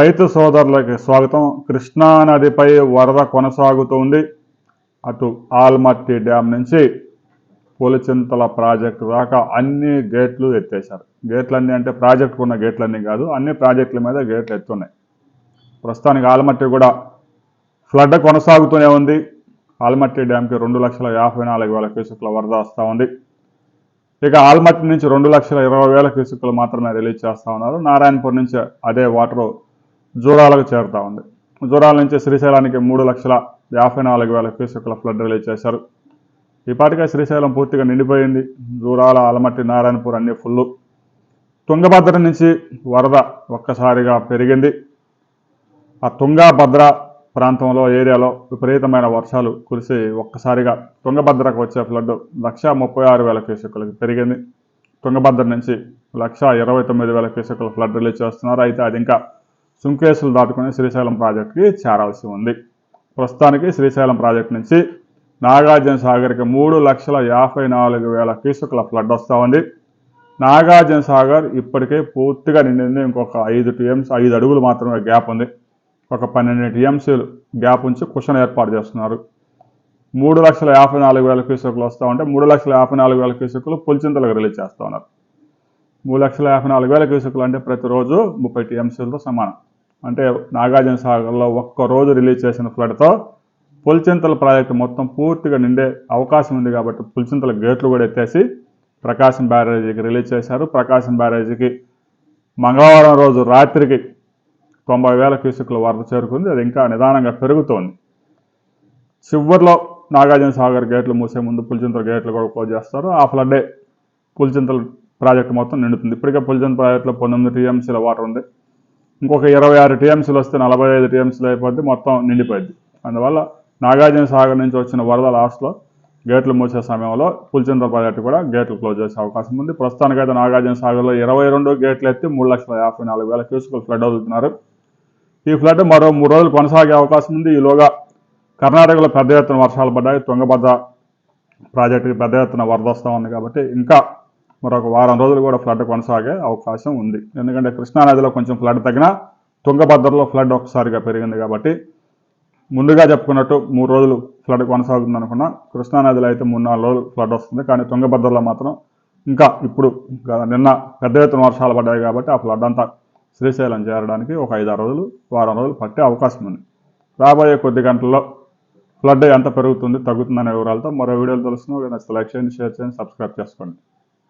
రైతు సోదరులకి స్వాగతం. కృష్ణా నదిపై వరద కొనసాగుతోంది. అటు ఆల్మట్టి డ్యామ్ నుంచి పులిచింతల ప్రాజెక్టు దాకా అన్ని గేట్లు ఎత్తేశారు. గేట్లన్నీ అంటే ప్రాజెక్టుకు ఉన్న గేట్లన్నీ కాదు అన్ని ప్రాజెక్టుల మీద గేట్లు ఎత్తున్నాయి. ప్రస్తుతానికి ఆల్మట్టి కూడా ఫ్లడ్ కొనసాగుతూనే ఉంది. ఆల్మట్టి డ్యామ్కి రెండు లక్షల యాభై నాలుగు వేల క్యూసెక్ల వరద వస్తూ ఉంది. ఇక ఆల్మట్టి నుంచి రెండు లక్షల ఇరవై వేల క్యూసెక్లు మాత్రమే రిలీజ్ చేస్తూ ఉన్నారు. నారాయణపూర్ నుంచి అదే వాటర్ జూరాలకు చేరుతూ ఉంది. జూరాల నుంచి శ్రీశైలానికి మూడు లక్షల యాభై నాలుగు వేల క్యూసెక్ల ఫ్లడ్ రిలీజ్ చేశారు. ఇప్పటికే శ్రీశైలం పూర్తిగా నిండిపోయింది. జూరాల అలమట్టి నారాయణపూర్ అన్ని ఫుల్. తుంగభద్ర నుంచి వరద ఒక్కసారిగా పెరిగింది. ఆ తుంగభద్ర ప్రాంతంలో ఏరియాలో విపరీతమైన వర్షాలు కురిసి ఒక్కసారిగా తుంగభద్రకు వచ్చే ఫ్లడ్ లక్ష ముప్పై ఆరు వేల క్యూసెక్కులకు పెరిగింది. తుంగభద్ర నుంచి లక్ష ఇరవై తొమ్మిది వేల క్యూసెక్కుల ఫ్లడ్ రిలీజ్ చేస్తున్నారు. అయితే అది ఇంకా సుంకేసులు దాటుకుని శ్రీశైలం ప్రాజెక్టుకి చేరాల్సి ఉంది. ప్రస్తుతానికి శ్రీశైలం ప్రాజెక్టు నుంచి నాగార్జున సాగర్కి మూడు లక్షల యాభై నాలుగు వేల క్యూసెక్ల ఫ్లడ్ వస్తూ ఉంది. నాగార్జున సాగర్ ఇప్పటికే పూర్తిగా నిండింది. ఇంకొక ఐదు టీఎంస్ ఐదు అడుగులు మాత్రమే గ్యాప్ ఉంది. ఒక పన్నెండు టీఎంసీలు గ్యాప్ ఉంచి కుషన్ ఏర్పాటు చేస్తున్నారు. మూడు లక్షల యాభై నాలుగు వేల క్యూసెక్లు వస్తూ ఉంటే మూడు లక్షల యాభై నాలుగు వేల క్యూసెక్లు పులిచింతలకు రిలీజ్ చేస్తూ ఉన్నారు. మూడు లక్షల యాభై నాలుగు వేల క్యూసెక్లు అంటే ప్రతిరోజు ముప్పై టీఎంసీలతో సమానం. అంటే నాగార్జున సాగర్లో ఒక్క రోజు రిలీజ్ చేసిన ఫ్లడ్తో పులిచింతల ప్రాజెక్టు మొత్తం పూర్తిగా నిండే అవకాశం ఉంది కాబట్టి పులిచింతల గేట్లు కూడా ఎత్తేసి ప్రకాశం బ్యారేజీకి రిలీజ్ చేశారు. ప్రకాశం బ్యారేజీకి మంగళవారం రోజు రాత్రికి తొంభై వేల క్యూసెక్ల వరద చేరుకుంది. అది ఇంకా నిదానంగా పెరుగుతోంది. చివరిలో నాగార్జున సాగర్ గేట్లు మూసే ముందు పులిచింతల గేట్లు కూడా క్లోజ్ చేస్తారు. ఆ ఫ్లడ్డే పులిచింతల ప్రాజెక్టు మొత్తం నిండుతుంది. ఇప్పటికే పులిచింతల ప్రాజెక్టులో పంతొమ్మిది టీఎంసీల వాటర్ ఉంది. ఇంకొక ఇరవై ఆరు టీఎంసీలు వస్తే నలభై ఐదు టీఎంసీలు అయిపోద్ది మొత్తం నిండిపోయింది అందువల్ల నాగార్జున సాగర్ నుంచి వచ్చిన వరద లాస్ట్లో గేట్లు మూసే సమయంలో పులిచంద్ర ప్రాజెక్టు కూడా గేట్లు క్లోజ్ చేసే అవకాశం ఉంది. ప్రస్తుతానికైతే నాగార్జున సాగర్లో ఇరవై రెండు గేట్లు ఎత్తి మూడు లక్షల యాభై నాలుగు వేల క్యూసుకులు ఫ్లడ్ అవుతున్నారు. ఈ ఫ్లడ్ మరో మూడు రోజులు కొనసాగే అవకాశం ఉంది. ఈలోగా కర్ణాటకలో పెద్ద ఎత్తున వర్షాలు పడ్డాయి. తుంగభద్ర ప్రాజెక్టుకి పెద్ద ఎత్తున వరద వస్తూ ఉంది కాబట్టి ఇంకా మరొక వారం రోజులు కూడా ఫ్లడ్ కొనసాగే అవకాశం ఉంది. ఎందుకంటే కృష్ణానదిలో కొంచెం ఫ్లడ్ తగ్గినా తుంగభద్రలో ఫ్లడ్ ఒకసారిగా పెరిగింది కాబట్టి ముందుగా చెప్పుకున్నట్టు మూడు రోజులు ఫ్లడ్ కొనసాగుతుంది అనుకున్నా కృష్ణానదిలో అయితే మూడు నాలుగు రోజులు ఫ్లడ్ వస్తుంది. కానీ తుంగభద్రలో మాత్రం ఇంకా ఇప్పుడు ఇంకా నిన్న పెద్ద ఎత్తున వర్షాలు పడ్డాయి కాబట్టి ఆ ఫ్లడ్ అంతా శ్రీశైలం చేరడానికి ఒక ఐదారు రోజులు వారం రోజులు పట్టే అవకాశం ఉంది. రాబోయే కొద్ది గంటల్లో ఫ్లడ్ ఎంత పెరుగుతుంది తగ్గుతుందనే వివరాలతో మరో వీడియోలు తెలుసుకుని నచ్చితే లైక్ చేయండి షేర్ చేయండి సబ్స్క్రైబ్ చేసుకోండి.